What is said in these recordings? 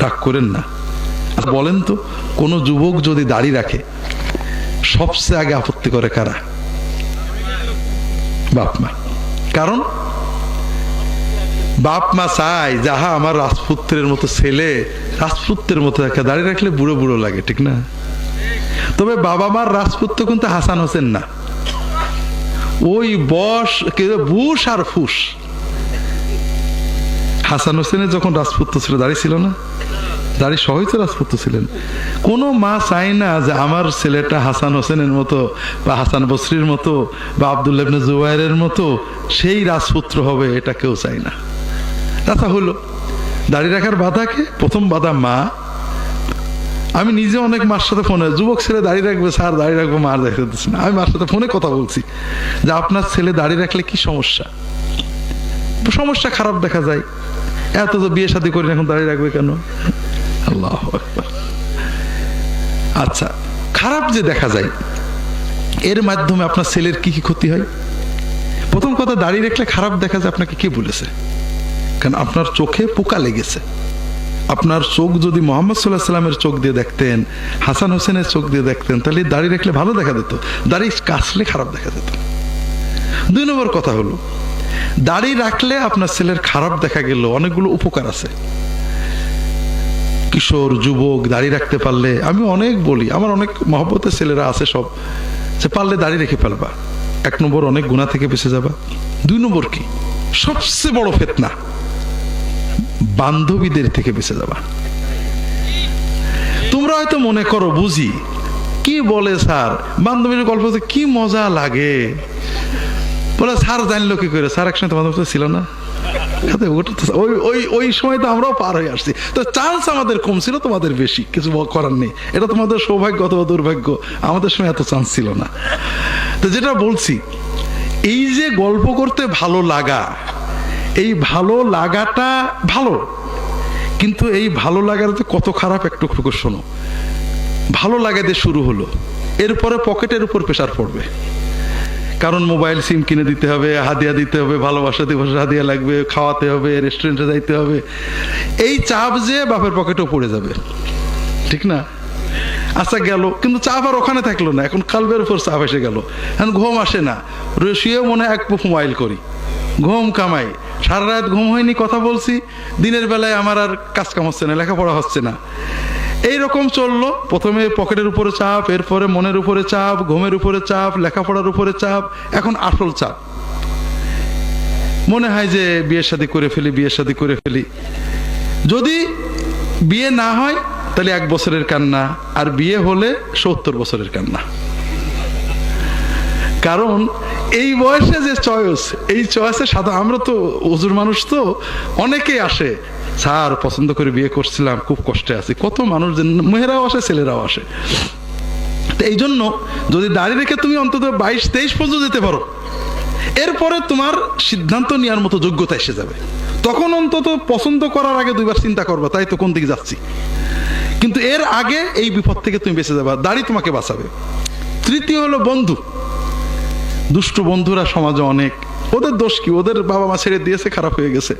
রাগ করেন না। বলেন তো, কোনো যুবক যদি দাড়ি রাখে, সবচেয়ে আগে আপত্তি করে কারা? বাপ মা। কারণ, বাপ মা চায় যাহা আমার রাজপুত্রের মতো ছেলে, রাজপুত্রের মতো একটা দাঁড়িয়ে রাখলে বুড়ো বুড়ো লাগে, ঠিক না? তবে বাবা মার রাজপুত্র কিন্তু হাসান হোসেন না। ওই বস বুশ আর ফুস। হাসান হোসেনের যখন রাজপুত্র ছিল দাড়ি ছিল না দাড়ি সহই তো রাজপুত্র ছিলেন। কোনো মা চায় না যে আমার ছেলেটা হাসান হোসেনের মতো বা হাসান বসরির মতো বা আবদুল্লাহ ইবনে জুবাইরের মতো, সেই রাজপুত্র হবে, এটা কেউ চায় না। কথা হলো। দাড়ি রাখার বাধাকে প্রথম বাধা মা। আমি নিজে অনেক মার সাথে ফোনে, যুবক ছেলে দাঁড়িয়ে রাখবে, স্যার দাঁড়িয়ে রাখব, মার দেখতে দিচ্ছে না। আমি মার সাথে ফোনে কথা বলছি যে আপনার ছেলে দাঁড়িয়ে রাখলে কি সমস্যা? সমস্যা খারাপ দেখা যায়। এত তো বিয়ে শাদী করি এখন দাঁড়িয়ে রাখবে কেন? আল্লাহ আচ্ছা খারাপ যে দেখা যায়, এর মাধ্যমে আপনার ছেলের কি কি ক্ষতি হয়? প্রথম কথা দাঁড়িয়ে রাখলে খারাপ দেখা যায়, আপনাকে কে বলেছে? কারণ আপনার চোখে পোকা লেগেছে। আপনার চোখ যদি মোহাম্মদ সাল্লাহ সাল্লামের চোখ দিয়ে দেখতেন, হাসান হোসেনের চোখ দিয়ে দেখতেন, তাহলে দাড়ি রাখলে ভালো দেখা যেত। দাড়ি কাশলে খারাপ দেখা যেত। দুই নম্বর কথা হলো, দাড়ি রাখলে আপনার ছেলের খারাপ দেখা গেল অনেকগুলো উপকার আছে। কিশোর, যুবক, দাড়ি রাখতে পারলে, আমি অনেক বলি, আমার অনেক মহব্বতের ছেলেরা আছে সব, যে পারলে দাড়ি রেখে ফেলবা। এক নম্বর অনেক গুণা থেকে বেঁচে যাবা। দুই নম্বর কি? সবচেয়ে বড় ফেতনা, বান্ধবীদের থেকে বেঁচে যাবা। তোমরা হয়তো মনে করো, বুঝি, কি বলে স্যার? বান্ধবীর গল্প কি মজা লাগে? বলে, স্যার, জানলো কি করে? স্যার একসঙ্গে তোমাদের মতো ছিল না? ওই ওই ওই সময় তো আমরাও পার হয়ে আসছি। তো চান্স আমাদের কম ছিল, তোমাদের বেশি। কিছু করার নেই। এটা তোমাদের সৌভাগ্য অথবা দুর্ভাগ্য। আমাদের সময় এত চান্স ছিল না। তো যেটা বলছি, এই যে গল্প করতে ভালো লাগা, এই ভালো লাগাটা ভালো। কিন্তু এই ভালো লাগার যে কত খারাপ একটু শোনো। ভালো লাগা দিয়ে শুরু হলো। এরপরে পকেটের উপর প্রেশার পড়বে। কারণ মোবাইল সিম কিনে দিতে হবে, হাদিয়া দিতে হবে, ভালোবাসা দিবস হাদিয়া লাগবে, খাওয়াতে হবে রেস্টুরেন্টে যাইতে হবে। এই চাপ যে বাপের পকেটেও পড়ে যাবে। ঠিক না? আচ্ছা গেল, কিন্তু চাপ আর ওখানে থাকল না। এখন কালবের উপর চাপ এসে গেল। এখন ঘুম আসে না। শুয়ে মনে এক পুফ মোবাইল করি। ঘুম কামাই। সারা রাত ঘুম হয়নি, কথা বলছি। দিনের বেলায় আমার আর কাজ কাম হচ্ছে না, লেখাপড়া হচ্ছে না। এই রকম চলল। প্রথমে পকেটের উপরে চাপ, এরপরে মনের উপরে চাপ, ঘুমের উপরে চাপ, লেখাপড়ার উপরে চাপ, এখন আসল চাপ। মনে হয় যে বিয়ের শাদী করে ফেলি বিয়ের শাদী করে ফেলি। যদি বিয়ে না হয়, তাহলে এক বছরের কান্না, আর বিয়ে হলে সত্তর বছরের কান্না। কারণ এই বয়সে যে চয়েস, এই চয়েসে সাদা আমরা তো ওজুর মানুষ তো, অনেকেই আসে। স্যার, পছন্দ করে বিয়ে করছিলাম, খুব কষ্টে আছি। কত মানুষ মেয়েরাও আসে, ছেলেরাও আসে। তো এই জন্য যদি দাঁড়িয়ে রেখে তুমি অন্তত বাইশ, তেইশ পর্যন্ত যেতে পারো, এরপরে তোমার সিদ্ধান্ত নেওয়ার মতো যোগ্যতা এসে যাবে। তখন অন্তত পছন্দ করার আগে দুইবার চিন্তা করবা, তাই তো কোন দিকে যাচ্ছি। কিন্তু এর আগে এই বিপদ থেকে তুমি বেঁচে যাবা, দাড়ি তোমাকে বাঁচাবে। তৃতীয় হলো বন্ধু। দুষ্ট বন্ধুরা সমাজে অনেক। ওদের দোষ কি? ওদের বাবা মা ছেড়ে দিয়েছে, খারাপ হয়ে গেছে।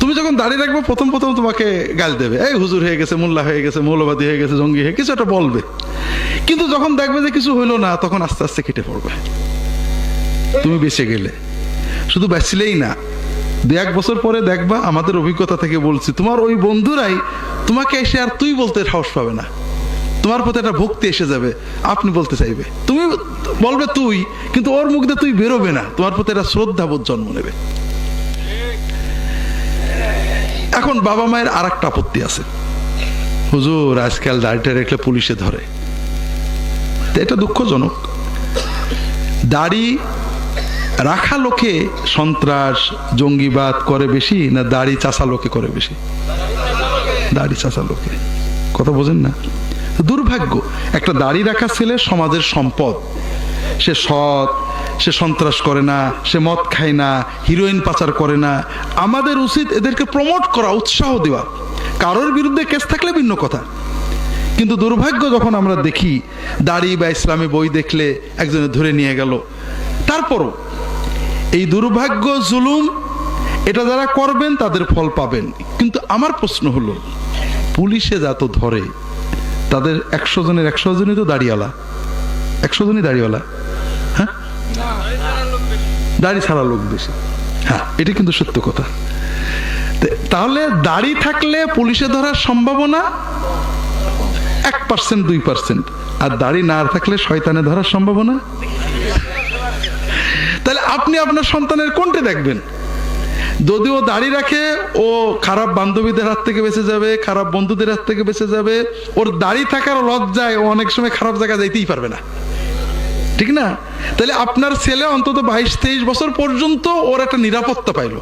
তুমি যখন দাঁড়িয়ে রাখবে প্রথম প্রথম তোমাকে গাল দেবে। এই হুজুর হয়ে গেছে, মোল্লা হয়ে গেছে, মৌলবাদী হয়ে গেছে, জঙ্গি হয়ে, কিছু একটা বলবে। কিন্তু যখন দেখবে যে কিছু হইল না, তখন আস্তে আস্তে কেটে পড়বে। তুমি বেঁচে গেলে। শুধু বেঁচলেই না, দু এক বছর পরে দেখবা, আমাদের অভিজ্ঞতা থেকে বলছি, তোমার ওই বন্ধুরাই তোমাকে এসে আর তুই বলতে সাহস পাবে না। তোমার প্রতি একটা ভক্তি এসে যাবে, আপনি বলতে চাইবে। তুমি বলবে তুই, কিন্তু ওর মুখ দিয়ে তুই বেরোবে না। তোমার প্রতি একটা শ্রদ্ধাবোধ জন্ম নেবে। এখন বাবা মায়ের আর একটা আপত্তি আছে। হুজুর, আজকাল দাড়িটা রেখলে পুলিশে ধরে। এটা দুঃখজনক। দাড়ি রাখা লোকে সন্ত্রাস, জঙ্গিবাদ করে বেশি না দাড়ি চাষা লোকে করে বেশি? দাড়ি চাষা লোকে। কথা বোঝেন না? দুর্ভাগ্য, একটা দাড়ি রাখা ছেলে সমাজের সম্পদ। সে সৎ সে সন্ত্রাস করে না, সে মদ খায় না হিরোইন পাচার করে না। আমাদের উচিত এদেরকে প্রমোট করা, উৎসাহ দেওয়া। কারোর বিরুদ্ধে কেস থাকলে ভিন্ন কথা। কিন্তু দুর্ভাগ্য যখন আমরা দেখি, দাড়ি বা ইসলামী বই দেখলে একজনে ধরে নিয়ে গেল। তারপরও এই দুর্ভাগ্য, জুলুম, এটা যারা করবেন তাদের ফল পাবেন। কিন্তু আমার প্রশ্ন হলো, পুলিশে যত ধরে, তাদের একশো জনের একশো জনই তো দাড়িওয়ালা। একশো জনই দাড়িওয়ালা। হ্যাঁ দাড়ি ছাড়া লোক বেশি। হ্যাঁ এটা কিন্তু সত্য কথা। তাহলে দাড়ি থাকলে পুলিশে ধরার সম্ভাবনা এক পার্সেন্ট দুই পার্সেন্ট আর দাড়ি না থাকলে শয়তানে ধরার সম্ভাবনা? তাহলে আপনি আপনার সন্তানের কোনটা দেখবেন? যদি ও দাড়ি রাখে, ও খারাপ বান্ধবীদের হাত থেকে বেঁচে যাবে, খারাপ বন্ধুদের হাত থেকে বেঁচে যাবে, ওর দাড়ি থাকার লজ্জায় ও অনেক সময় খারাপ জায়গায় যাইতেই পারবে না। ঠিক না? তাহলে আপনার ছেলে অন্তত বাইশ, তেইশ বছর পর্যন্ত ওর একটা নিরাপত্তা পাইল।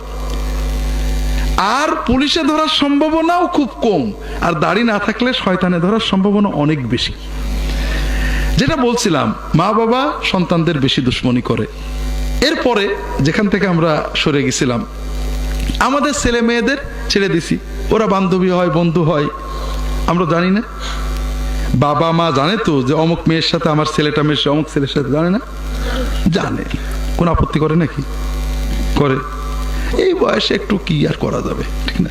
আর পুলিশে ধরার সম্ভাবনাও খুব কম, আর দাড়ি না থাকলে শয়তানে ধরার সম্ভাবনা অনেক বেশি। যেটা বলছিলাম, মা বাবা সন্তানদের বেশি দুশ্মনী করে। এরপরে যেখান থেকে আমরা সরে গেছিলাম, আমাদের ছেলে মেয়েদের ছেড়ে দিছি। ওরা বান্ধবী হয়, বন্ধু হয়, আমরা জানি না। বাবা মা জানে তো যে অমুক মেয়ের সাথে আমার ছেলেটা মেশে, অমুক ছেলের সাথে জানে না? জানে। কোন আপত্তি করে নাকি? করে। এই বয়সে একটু কি আর করা যাবে, ঠিক না?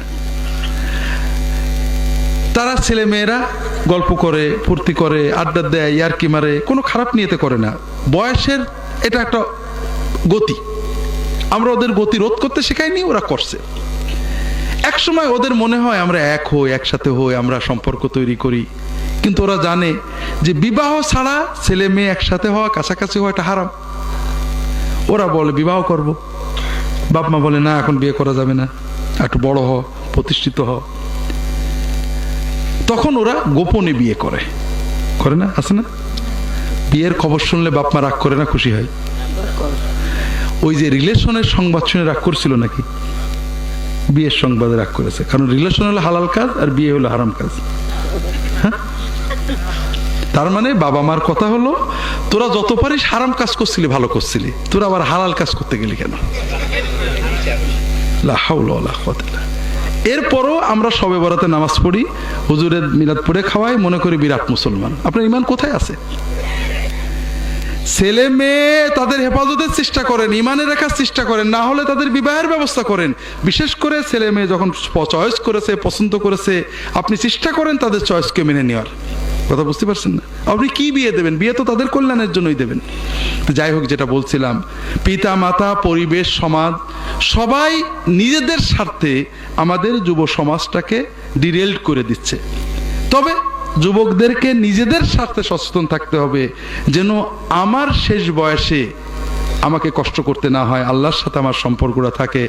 তারা ছেলে মেয়েরা গল্প করে, ফুর্তি করে, আড্ডা দেয়, ইয়ারকি মারে, কোনো খারাপ নিয়েতে করে না। বয়সের এটা একটা গতি। আমরা ওদের গতি রোধ করতে শেখাইনি, ওরা করছে। এক সময় ওদের মনে হয় আমরা এক হই, একসাথে হই, আমরা সম্পর্ক তৈরি করি। কিন্তু ওরা জানে যে বিবাহ ছাড়া ছেলে মেয়ে একসাথে হওয়া, কাছাকাছি হওয়া এটা হারাম। ওরা বলে, বিবাহ করব। বাপ মা বলে, না, এখন বিয়ে করা যাবে না। একটু বড় হ, প্রতিষ্ঠিত হ। তখন ওরা গোপনে বিয়ে করে। করে না? আছে না? বিয়ের খবর শুনলে বাপ মা রাগ করে না, খুশি হয়? ওই যে রিলেশনের সংবাদ শুনে রাগ করছিল নাকি? বিয়ের সংবাদে রাগ করেছে। কারণ রিলেশন হলো হালাল কাজ আর বিয়ে হলো হারাম কাজ। হ্যাঁ? তার মানে বাবা মার কথা হলো, তোরা যত পারিস হারাম কাজ করছিলি, ভালো করছিলি। তোরা আবার হালাল কাজ করতে গেলি কেন। এরপরও আমরা সবে বরাতে নামাজ পড়ি, হুজুরের মিলাদ পড়ে খাওয়াই, মনে করি বিরাট মুসলমান। আপনার ইমান কোথায় আছে? ছেলে মেয়ে তাদের হেফাজতের চেষ্টা করেন, ইমানে রাখার চেষ্টা করেন, না হলে তাদের বিবাহের ব্যবস্থা করেন। বিশেষ করে ছেলে মেয়ে যখন চয়েস করেছে, পছন্দ করেছে, আপনি চেষ্টা করেন তাদের চয়েসকে মেনে নেওয়ার। কথা বুঝতে পারছেন না? আপনি কি বিয়ে দেবেন? বিয়ে তো তাদের কল্যাণের জন্যই দেবেন। যাই হোক, যেটা বলছিলাম, পিতা, মাতা, পরিবেশ, সমাজ, সবাই নিজেদের স্বার্থে আমাদের যুব সমাজটাকে ডিরেল্ট করে দিচ্ছে। তবে যুবকদেরকে নিজেদের স্বার্থে সচেতন থাকতে হবে, যেন আমার শেষ বয়সে আমাকে কষ্ট করতে না হয়, আল্লাহর সাথে আমার সম্পর্কটা থাকে।